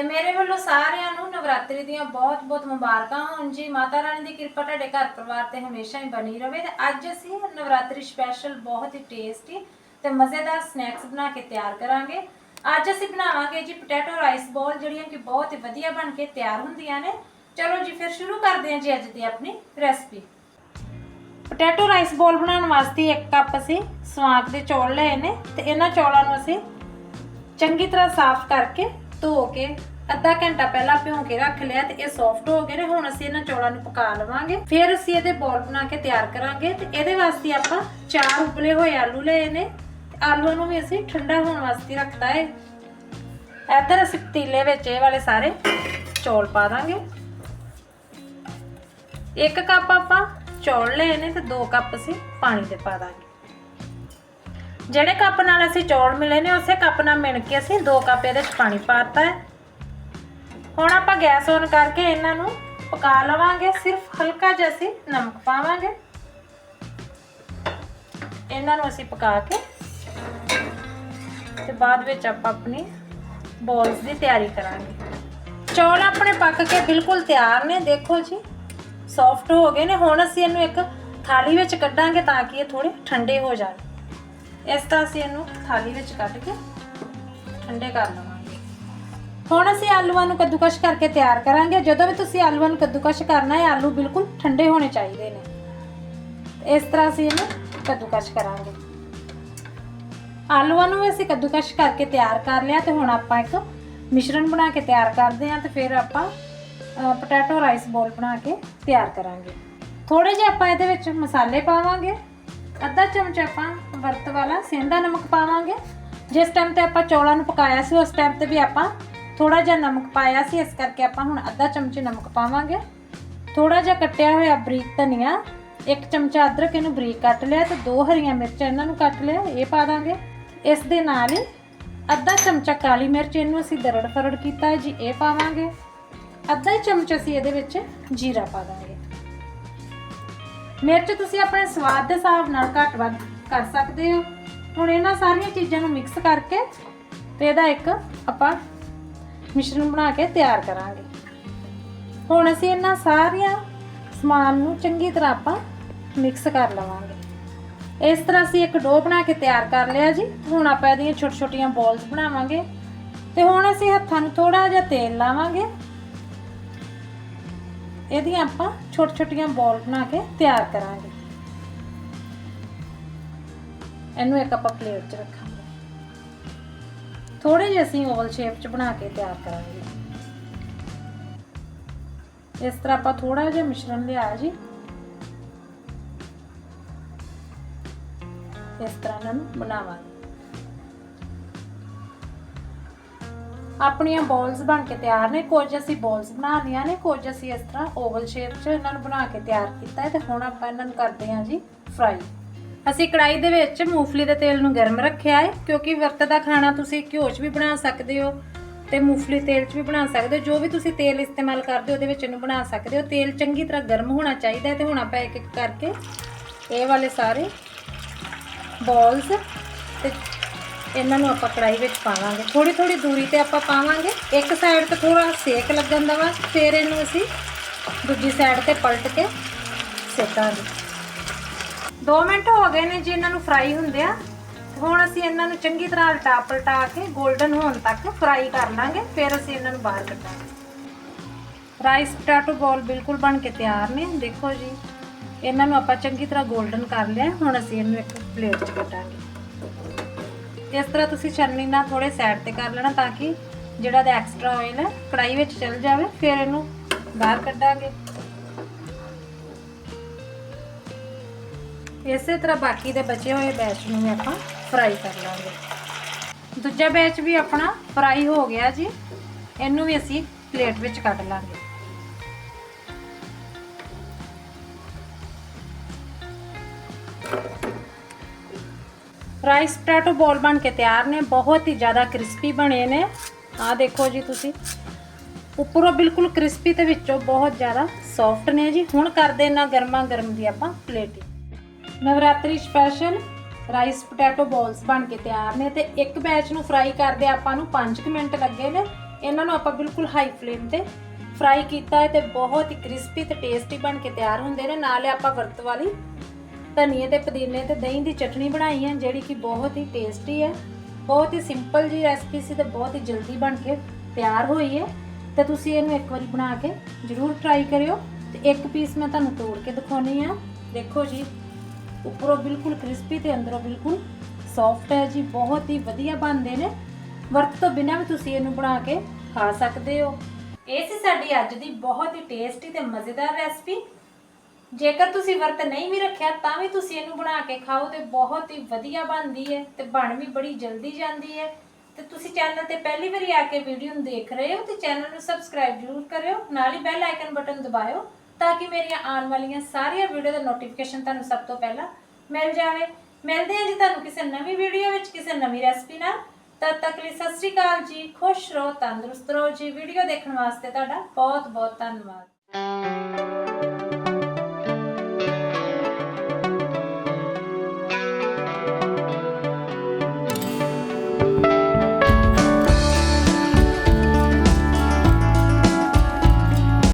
ਤੇ ਮੇਰੇ ਵੱਲੋਂ ਸਾਰਿਆਂ ਨੂੰ ਨਵਰਾਤਰੀ ਦੀਆਂ ਬਹੁਤ-ਬਹੁਤ ਮੁਬਾਰਕਾਂ ਹੋਣ ਜੀ। ਮਾਤਾ ਰਾਣੀ ਦੀ ਕਿਰਪਾ ਤੁਹਾਡੇ ਘਰ ਪਰਿਵਾਰ ਤੇ ਹਮੇਸ਼ਾ ਹੀ ਬਣੀ ਰਹੇ ਤੇ ਅੱਜ ਅਸੀਂ ਨਵਰਾਤਰੀ ਸਪੈਸ਼ਲ ਬਹੁਤ ਹੀ ਟੇਸਟੀ ਤੇ ਮਜ਼ੇਦਾਰ ਸਨੈਕਸ ਬਣਾ ਕੇ ਤਿਆਰ ਕਰਾਂਗੇ। ਅੱਜ ਅਸੀਂ ਬਣਾਵਾਂਗੇ ਜੀ ਪੋਟੈਟੋ ਰਾਈਸ ਬੋਲ ਜਿਹੜੀਆਂ ਕਿ ਬਹੁਤ ਹੀ ਵਧੀਆ ਬਣ ਕੇ ਤਿਆਰ ਹੁੰਦੀਆਂ ਨੇ। ਚਲੋ ਜੀ, ਫਿਰ ਸ਼ੁਰੂ ਕਰਦੇ ਹਾਂ ਜੀ ਅੱਜ ਦੀ ਆਪਣੀ ਰੈਸਪੀ ਪੋਟੈਟੋ ਰਾਈਸ ਬੋਲ ਬਣਾਉਣ ਵਾਸਤੇ ਇੱਕ ਕੱਪ ਅਸੀਂ ਸਵਾਂਗ ਦੇ ਚੌਲ ਲਏ ਨੇ ਤੇ ਇਹਨਾਂ ਚੌਲਾਂ ਨੂੰ ਅਸੀਂ ਚੰਗੀ ਤਰ੍ਹਾਂ ਸਾਫ਼ ਕਰਕੇ ਧੋ ਕੇ ਅੱਧਾ ਘੰਟਾ ਪਹਿਲਾਂ ਭਿਉਂ ਕੇ ਰੱਖ ਲਿਆ ਤੇ ਇਹ ਸੌਫਟ ਹੋ ਗਏ ਨੇ, ਹੁਣ ਅਸੀਂ ਇਹਨਾਂ ਚੌਲਾਂ ਨੂੰ ਪਕਾ ਲਵਾਂਗੇ। ਫਿਰ ਅਸੀਂ ਇਹਦੇ ਬੋਲ ਬਣਾ ਕੇ ਤਿਆਰ ਕਰਾਂਗੇ ਤੇ ਇਹਦੇ ਵਾਸਤੇ ਆਪਾਂ ਚਾਰ ਉਬਲੇ ਹੋਏ ਆਲੂ ਲਏ ਨੇ। ਤੇ ਆਲੂਆਂ ਨੂੰ ਵੀ ਅਸੀਂ ਠੰਡਾ ਹੋਣ ਵਾਸਤੇ ਰੱਖਦਾ ਹੈ ਇੱਧਰ ਅਸੀਂ ਪਤੀਲੇ ਵਿੱਚ ਇਹ ਵਾਲੇ ਸਾਰੇ ਚੌਲ ਪਾ ਦਾਂਗੇ। ਇੱਕ ਕੱਪ ਆਪਾਂ ਚੌਲ ਲਏ ਨੇ ਤੇ 2 ਕੱਪ ਅਸੀਂ ਪਾਣੀ ਦੇ ਪਾ ਦਾਂਗੇ। ਜਿਹੜੇ ਕੱਪ ਨਾਲ ਅਸੀਂ ਚੌਲ ਮਿਲੇ ਨੇ, ਉਸੇ ਕੱਪ ਨਾਲ ਮਿਣ ਕੇ ਅਸੀਂ 2 ਕੱਪ ਇਹਦੇ ਵਿੱਚ ਪਾਣੀ ਪਾਤਾ ਹੈ। ਹੁਣ ਆਪਾਂ ਗੈਸ ਔਨ ਕਰਕੇ ਇਹਨਾਂ ਨੂੰ ਪਕਾ ਲਵਾਂਗੇ, ਸਿਰਫ ਹਲਕਾ ਜਿਹਾ ਅਸੀਂ ਨਮਕ ਪਾਵਾਂਗੇ। ਇਹਨਾਂ ਨੂੰ ਅਸੀਂ ਪਕਾ ਕੇ ਤੇ ਬਾਅਦ ਵਿੱਚ ਆਪਾਂ ਆਪਣੀ ਬੋਲਸ ਦੀ ਤਿਆਰੀ ਕਰਾਂਗੇ। ਚੌਲ ਆਪਣੇ ਪੱਕ ਕੇ ਬਿਲਕੁਲ ਤਿਆਰ ਨੇ, ਦੇਖੋ ਜੀ। ਸੌਫਟ ਹੋ ਗਏ ਨੇ, ਹੁਣ ਅਸੀਂ ਇਹਨੂੰ ਇੱਕ ਥਾਲੀ ਵਿੱਚ ਕੱਢਾਂਗੇ ਤਾਂ ਕਿ ਇਹ ਥੋੜੇ ਠੰਡੇ ਹੋ ਜਾਣ। ਇਸ ਤਰ੍ਹਾਂ ਅਸੀਂ ਇਹਨੂੰ ਥਾਲੀ ਵਿੱਚ ਕੱਢ ਕੇ ਠੰਡੇ ਕਰ ਲਵਾਂਗੇ। ਹੁਣ ਅਸੀਂ ਆਲੂਆਂ ਨੂੰ ਕੱਦੂਕਸ਼ ਕਰਕੇ ਤਿਆਰ ਕਰਾਂਗੇ। ਜਦੋਂ ਵੀ ਤੁਸੀਂ ਆਲੂਆਂ ਨੂੰ ਕੱਦੂਕਸ਼ ਕਰਨਾ ਹੈ, ਆਲੂ ਬਿਲਕੁਲ ਠੰਡੇ ਹੋਣੇ ਚਾਹੀਦੇ ਨੇ। ਇਸ ਤਰ੍ਹਾਂ ਅਸੀਂ ਇਹਨੂੰ ਕੱਦੂਕਸ਼ ਕਰਾਂਗੇ। ਆਲੂਆਂ ਨੂੰ ਵੀ ਅਸੀਂ ਕੱਦੂਕਸ਼ ਕਰਕੇ ਤਿਆਰ ਕਰ ਲਿਆ ਤੇ ਹੁਣ ਆਪਾਂ ਇੱਕ ਮਿਸ਼ਰਣ ਬਣਾ ਕੇ ਤਿਆਰ ਕਰਦੇ ਹਾਂ ਤੇ ਫਿਰ ਆਪਾਂ ਪੋਟੈਟੋ ਰਾਈਸ ਬੋਲ ਬਣਾ ਕੇ ਤਿਆਰ ਕਰਾਂਗੇ। ਥੋੜੇ ਜਿਹਾ ਆਪਾਂ ਇਹਦੇ ਵਿੱਚ ਮਸਾਲੇ ਪਾਵਾਂਗੇ। ਅੱਧਾ ਚਮਚ ਆਪਾਂ ਵਰਤ ਵਾਲਾ ਸੇਂਦਾ ਨਮਕ ਪਾਵਾਂਗੇ। ਜਿਸ ਟਾਈਮ ਤੇ ਆਪਾਂ ਚੌਲਾਂ ਨੂੰ ਪਕਾਇਆ ਸੀ, ਉਸ ਟਾਈਮ ਤੇ ਵੀ ਆਪਾਂ ਥੋੜਾ ਜਿਹਾ ਨਮਕ ਪਾਇਆ ਸੀ, ਇਸ ਕਰਕੇ ਆਪਾਂ ਹੁਣ ਅੱਧਾ ਚਮਚੇ ਨਮਕ ਪਾਵਾਂਗੇ। ਥੋੜਾ ਜਿਹਾ ਕੱਟਿਆ ਹੋਇਆ ਬਰੀਕ ਧਨੀਆ, ਇੱਕ ਚਮਚਾ ਅਦਰਕ, ਇਹਨੂੰ ਬਰੀਕ ਕੱਟ ਲਿਆ ਤੇ ਦੋ ਹਰੀਆਂ ਮਿਰਚਾਂ ਇਹਨਾਂ ਨੂੰ ਕੱਟ ਲਿਆ, ਇਹ ਪਾ ਦਾਂਗੇ। ਇਸ ਦੇ ਨਾਲ ਹੀ ਅੱਧਾ ਚਮਚਾ ਕਾਲੀ ਮਿਰਚ, ਇਹਨੂੰ ਅਸੀਂ ਦਰੜ ਫਰੜ ਕੀਤਾ ਜੀ, ਇਹ ਪਾਵਾਂਗੇ। ਅੱਧਾ ਹੀ ਚਮਚ ਅਸੀਂ ਇਹਦੇ ਵਿੱਚ ਜੀਰਾ ਪਾ ਦਾਂਗੇ। ਮਿਰਚ ਤੁਸੀਂ ਆਪਣੇ ਸਵਾਦ ਦੇ ਹਿਸਾਬ ਨਾਲ ਘੱਟ ਵੱਧ ਕਰ ਸਕਦੇ ਹੋ। ਹੁਣ ਇਹਨਾਂ ਸਾਰੀਆਂ ਚੀਜ਼ਾਂ ਨੂੰ ਮਿਕਸ ਕਰਕੇ ਤੇ ਇਹਦਾ ਇੱਕ ਆਪਾਂ ਮਿਸ਼ਰਣ ਬਣਾ ਕੇ ਤਿਆਰ ਕਰਾਂਗੇ। ਹੁਣ ਅਸੀਂ ਇਹਨਾਂ ਸਾਰੀਆਂ ਸਮਾਨ ਨੂੰ ਚੰਗੀ ਤਰ੍ਹਾਂ ਆਪਾਂ ਮਿਕਸ ਕਰ ਲਵਾਂਗੇ। ਇਸ ਤਰ੍ਹਾਂ ਅਸੀਂ ਇੱਕ ਡੋ ਬਣਾ ਕੇ ਤਿਆਰ ਕਰ ਲਿਆ ਜੀ। ਹੁਣ ਆਪਾਂ ਇਹਦੀਆਂ ਛੋਟੀਆਂ ਛੋਟੀਆਂ ਬੋਲਸ ਬਣਾਵਾਂਗੇ। ਤੇ ਹੁਣ ਅਸੀਂ ਹੱਥਾਂ ਨੂੰ ਥੋੜਾ ਜਿਹਾ ਤੇਲ ਲਾਵਾਂਗੇ। ਇਹਦੀਆਂ ਆਪਾਂ ਛੋਟ ਛੋਟੀਆਂ ਬੋਲ ਬਣਾ ਕੇ ਤਿਆਰ ਕਰਾਂਗੇ। ਇਹਨੂੰ ਇੱਕ ਆਪਾਂ ਪਲੇਟ 'ਚ ਰੱਖਾਂਗੇ। ਥੋੜੇ ਜਿਹੇ ਅਸੀਂ ਓਵਲ ਸ਼ੇਪ 'ਚ ਬਣਾ ਕੇ ਤਿਆਰ ਕਰਾਂਗੇ। ਇਸ ਤਰ੍ਹਾਂ ਆਪਾਂ ਥੋੜਾ ਜਿਹਾ ਮਿਸ਼ਰਣ ਲਿਆ ਜੀ। ਇਸ ਤਰ੍ਹਾਂ ਇਹਨਾਂ ਨੂੰ ਬਣਾਵਾਂਗੇ। ਆਪਣੀਆਂ ਬੋਲਸ ਬਣ ਕੇ ਤਿਆਰ ਨੇ, ਕੁਝ ਅਸੀਂ ਬੋਲਸ ਬਣਾ ਲਈਆਂ ਨੇ, ਕੁਝ ਅਸੀਂ ਇਸ ਤਰ੍ਹਾਂ ਓਵਲ ਸ਼ੇਪ 'ਚ ਇਹਨਾਂ ਨੂੰ ਬਣਾ ਕੇ ਤਿਆਰ ਕੀਤਾ ਹੈ ਤੇ ਹੁਣ ਆਪਾਂ ਇਹਨਾਂ ਨੂੰ ਕਰਦੇ ਹਾਂ ਜੀ ਫਰਾਈ ਅਸੀਂ ਕੜਾਈ ਦੇ ਵਿੱਚ ਮੂੰਗਫਲੀ ਦੇ ਤੇਲ ਨੂੰ ਗਰਮ ਰੱਖਿਆ ਹੈ, ਕਿਉਂਕਿ ਵਰਤ ਦਾ ਖਾਣਾ ਤੁਸੀਂ ਘਿਓ 'ਚ ਵੀ ਬਣਾ ਸਕਦੇ ਹੋ ਤੇ ਮੂੰਗਫਲੀ ਤੇਲ 'ਚ ਵੀ ਬਣਾ ਸਕਦੇ ਹੋ। ਜੋ ਵੀ ਤੁਸੀਂ ਤੇਲ ਇਸਤੇਮਾਲ ਕਰਦੇ ਹੋ, ਉਹਦੇ ਵਿੱਚ ਇਹਨੂੰ ਬਣਾ ਸਕਦੇ ਹੋ। ਤੇਲ ਚੰਗੀ ਤਰ੍ਹਾਂ ਗਰਮ ਹੋਣਾ ਚਾਹੀਦਾ ਹੈ ਤੇ ਹੁਣ ਆਪਾਂ ਇੱਕ ਇੱਕ ਕਰਕੇ ਇਹ ਵਾਲੇ ਸਾਰੇ ਬੋਲਸ ਤੇ ਇਹਨਾਂ ਨੂੰ ਆਪਾਂ ਕੜਾਈ ਵਿੱਚ ਪਾਵਾਂਗੇ। ਥੋੜੀ ਥੋੜੀ ਦੂਰੀ ਤੇ ਆਪਾਂ ਪਾਵਾਂਗੇ। ਇੱਕ ਸਾਈਡ ਤੇ ਥੋੜਾ ਸੇਕ ਲੱਗਣ ਦਾ ਵਾ, ਫਿਰ ਇਹਨੂੰ ਅਸੀਂ ਦੂਜੀ ਸਾਈਡ ਤੇ ਪਲਟ ਕੇ ਸੇਕਾਂਗੇ। 2 ਮਿੰਟ ਹੋ ਗਏ ਨੇ ਜੀ ਇਹਨਾਂ ਨੂੰ ਫਰਾਈ ਹੁੰਦੇ ਆ। ਹੁਣ ਅਸੀਂ ਇਹਨਾਂ ਨੂੰ ਚੰਗੀ ਤਰ੍ਹਾਂ ਉਲਟਾ ਪਲਟਾ ਕੇ 골ਡਨ ਹੋਣ ਤੱਕ ਫਰਾਈ ਕਰ ਲਾਂਗੇ, ਫਿਰ ਅਸੀਂ ਇਹਨਾਂ ਨੂੰ ਬਾਹਰ ਕੱਢਾਂਗੇ। ਰਾਈਸ ਪੋਟੈਟੋ ਬੋਲ ਬਿਲਕੁਲ ਬਣ ਕੇ ਤਿਆਰ ਨੇ, ਦੇਖੋ ਜੀ। ਇਹਨਾਂ ਨੂੰ ਆਪਾਂ ਚੰਗੀ ਤਰ੍ਹਾਂ 골ਡਨ ਕਰ ਲਿਆ, ਹੁਣ ਅਸੀਂ ਇਹਨੂੰ ਇੱਕ ਪਲੇਟ 'ਚ ਕੱਢਾਂਗੇ। ਇਸ ਤਰ੍ਹਾਂ ਤੁਸੀਂ ਛੰਨੀ ਨਾਲ ਥੋੜੇ ਸਾਈਡ ਤੇ ਕਰ ਲੈਣਾ ਤਾਂ ਕਿ ਜਿਹੜਾ ਦਾ ਐਕਸਟਰਾ ਆਇਲ ਹੈ ਕੜਾਈ ਵਿੱਚ ਚਲ ਜਾਵੇ, ਫਿਰ ਇਹਨੂੰ ਬਾਹਰ ਕੱਢਾਂਗੇ। ਇਸੇ ਤਰ੍ਹਾਂ ਬਾਕੀ ਦੇ ਬਚੇ ਹੋਏ ਬੈਚ ਨੂੰ ਵੀ ਆਪਾਂ ਫਰਾਈ ਕਰ ਲਾਂਗੇ। ਦੂਜਾ ਬੈਚ ਵੀ ਆਪਣਾ ਫਰਾਈ ਹੋ ਗਿਆ ਜੀ। ਇਹਨੂੰ ਵੀ ਅਸੀਂ ਪਲੇਟ ਵਿੱਚ ਕੱਢ ਲਾਂਗੇ। ਰਾਈਸ ਪੋਟੈਟੋ ਬੋਲ ਬਣ ਕੇ ਤਿਆਰ ਨੇ, ਬਹੁਤ ਹੀ ਜ਼ਿਆਦਾ ਕ੍ਰਿਸਪੀ ਬਣੇ ਨੇ। ਆਹ ਦੇਖੋ ਜੀ ਤੁਸੀਂ। ਉੱਪਰੋਂ ਬਿਲਕੁਲ ਕ੍ਰਿਸਪੀ ਤੇ ਵਿੱਚੋਂ ਬਹੁਤ ਜ਼ਿਆਦਾ ਸੌਫਟ ਨੇ ਜੀ। ਹੁਣ ਕਰਦੇ ਨਾ ਗਰਮਾ ਗਰਮ ਦੀ ਆਪਾਂ plating Navratri special rice potato balls ਬਣ ਕੇ ਤਿਆਰ ਨੇ ਤੇ ਇੱਕ ਬੈਚ ਨੂੰ ਫਰਾਈ ਕਰਦੇ ਆਪਾਂ ਨੂੰ 5 ਮਿੰਟ ਲੱਗੇ ਨੇ। ਇਹਨਾਂ ਨੂੰ ਆਪਾਂ ਬਿਲਕੁਲ ਹਾਈ ਫਲੇਮ ਤੇ ਫਰਾਈ ਕੀਤਾ ਹੈ ਤੇ ਬਹੁਤ ਹੀ ਕ੍ਰਿਸਪੀ ਤੇ ਟੇਸਟੀ ਬਣ ਕੇ ਤਿਆਰ ਹੁੰਦੇ ਨੇ। ਨਾਲੇ ਆਪਾਂ ਵਰਤ ਵਾਲੀ ਧਨੀਏ ਤੇ ਪੁਦੀਨੇ ਤੇ ਦਹੀਂ ਦੀ ਚਟਣੀ ਬਣਾਈ ਹੈ, ਜਿਹੜੀ ਕਿ ਬਹੁਤ ਹੀ ਟੇਸਟੀ ਹੈ। ਬਹੁਤ ਹੀ ਸਿੰਪਲ ਜੀ ਰੈਸਪੀ ਸੀ ਤੇ ਬਹੁਤ ਹੀ ਜਲਦੀ ਬਣ ਕੇ ਤਿਆਰ ਹੋਈ ਹੈ। ਤੇ ਤੁਸੀਂ ਇਹਨੂੰ ਇੱਕ ਵਾਰੀ ਬਣਾ ਕੇ ਜਰੂਰ ਟਰਾਈ ਕਰਿਓ। ਤੇ ਇੱਕ ਪੀਸ ਮੈਂ ਤੁਹਾਨੂੰ ਤੋੜ ਕੇ ਦਿਖਾਉਣੀ ਆ। ਦੇਖੋ ਜੀ ਉੱਪਰੋਂ ਬਿਲਕੁਲ ਕ੍ਰਿਸਪੀ ਤੇ ਅੰਦਰੋਂ ਬਿਲਕੁਲ ਸੌਫਟ ਹੈ ਜੀ, ਬਹੁਤ ਹੀ ਵਧੀਆ ਬਣਦੇ ਨੇ। ਵਰਤ ਤੋਂ ਬਿਨਾਂ ਵੀ ਤੁਸੀਂ ਇਹਨੂੰ ਬਣਾ ਕੇ ਖਾ ਸਕਦੇ ਹੋ। ਇਹ ਸੀ ਸਾਡੀ ਅੱਜ ਦੀ ਬਹੁਤ ਹੀ ਟੇਸਟੀ ਤੇ ਮਜ਼ੇਦਾਰ ਰੈਸਪੀ ਜੇਕਰ ਤੁਸੀਂ ਵਰਤ ਨਹੀਂ ਵੀ ਰੱਖਿਆ, ਤਾਂ ਵੀ ਤੁਸੀਂ ਇਹਨੂੰ ਬਣਾ ਕੇ ਖਾਓ ਤੇ ਬਹੁਤ ਹੀ ਵਧੀਆ ਬਣਦੀ ਹੈ ਤੇ ਬਣ ਵੀ ਬੜੀ ਜਲਦੀ ਜਾਂਦੀ ਹੈ। ਤੇ ਤੁਸੀਂ ਚੈਨਲ ਤੇ ਪਹਿਲੀ ਵਾਰੀ ਆ ਕੇ ਵੀਡੀਓ ਨੂੰ ਦੇਖ ਰਹੇ ਹੋ ਤੇ ਚੈਨਲ ਨੂੰ ਸਬਸਕ੍ਰਾਈਬ ਜ਼ਰੂਰ ਕਰਿਓ, ਨਾਲ ਹੀ ਬੈਲ ਆਈਕਨ ਬਟਨ ਦਬਾਇਓ ਤਾਂ ਕਿ ਮੇਰੀਆਂ ਆਉਣ ਵਾਲੀਆਂ ਸਾਰੀਆਂ ਵੀਡੀਓ ਦਾ ਨੋਟੀਫਿਕੇਸ਼ਨ ਤੁਹਾਨੂੰ ਸਭ ਤੋਂ ਪਹਿਲਾਂ ਮਿਲ ਜਾਵੇ। ਮਿਲਦੇ ਹਾਂ ਜੀ ਤੁਹਾਨੂੰ ਕਿਸੇ ਨਵੀਂ ਵੀਡੀਓ ਵਿੱਚ, ਕਿਸੇ ਨਵੀਂ ਰੈਸਪੀ ਨਾਲ। ਤਦ ਤੱਕ ਲਈ ਸਤਿ ਸ਼੍ਰੀ ਅਕਾਲ ਜੀ, ਖੁਸ਼ ਰਹੋ, ਤੰਦਰੁਸਤ ਰਹੋ ਜੀ। ਵੀਡੀਓ ਦੇਖਣ ਵਾਸਤੇ ਤੁਹਾਡਾ ਬਹੁਤ ਬਹੁਤ ਧੰਨਵਾਦ।